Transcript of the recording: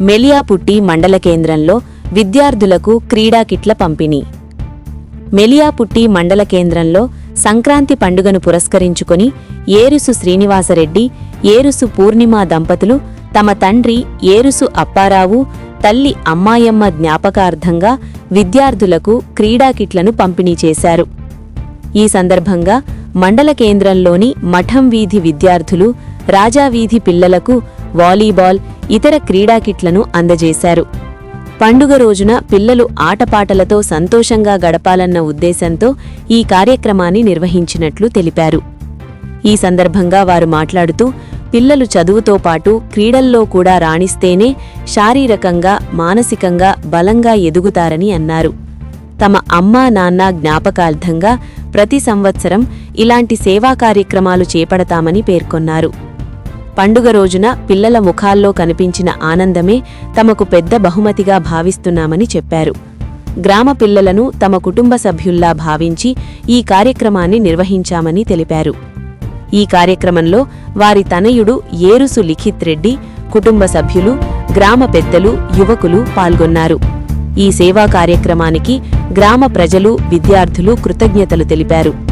మెలియాపుట్టి మండల కేంద్రంలో విద్యార్థులకు క్రీడా కిట్ల పంపిణీ. మెలియాపుట్టి మండల కేంద్రంలో సంక్రాంతి పండుగను పురస్కరించుకొని ఏరుసు శ్రీనివాసరెడ్డి ఏరుసు పూర్ణిమ దంపతులు తమ తండ్రి ఏరుసు అప్పారావు తల్లి అమ్మాయమ్మ జ్ఞాపకార్థంగా విద్యార్థులకు క్రీడా కిట్లను పంపిణీ చేశారు. ఈ సందర్భంగా మండల కేంద్రంలోని మఠం వీధి విద్యార్థులు రాజావీధి పిల్లలకు వాలీబాల్ ఇతర క్రీడా కిట్లను అందజేశారు. పండుగ రోజున పిల్లలు ఆటపాటలతో సంతోషంగా గడపాలన్న ఉద్దేశంతో ఈ కార్యక్రమాన్ని నిర్వహించినట్లు తెలిపారు. ఈ సందర్భంగా వారు మాట్లాడుతూ పిల్లలు చదువుతో పాటు క్రీడల్లో కూడా రాణిస్తేనే శారీరకంగా మానసికంగా బలంగా ఎదుగుతారని అన్నారు. తమ అమ్మా నాన్న జ్ఞాపకార్థంగా ప్రతి సంవత్సరం ఇలాంటి సేవా కార్యక్రమాలు చేపడతామని పేర్కొన్నారు. పండుగ రోజున పిల్లల ముఖాల్లో కనిపించిన ఆనందమే తమకు పెద్ద బహుమతిగా భావిస్తున్నామని చెప్పారు. గ్రామ పిల్లలను తమ కుటుంబ సభ్యుల్లా భావించి ఈ కార్యక్రమాన్ని నిర్వహించామని తెలిపారు. ఈ కార్యక్రమంలో వారి తనయుడు ఏరుసు లిఖిత్ రెడ్డి కుటుంబ సభ్యులు గ్రామ పెద్దలు యువకులు పాల్గొన్నారు. ఈ సేవా కార్యక్రమానికి గ్రామ ప్రజలు విద్యార్థులు కృతజ్ఞతలు తెలిపారు.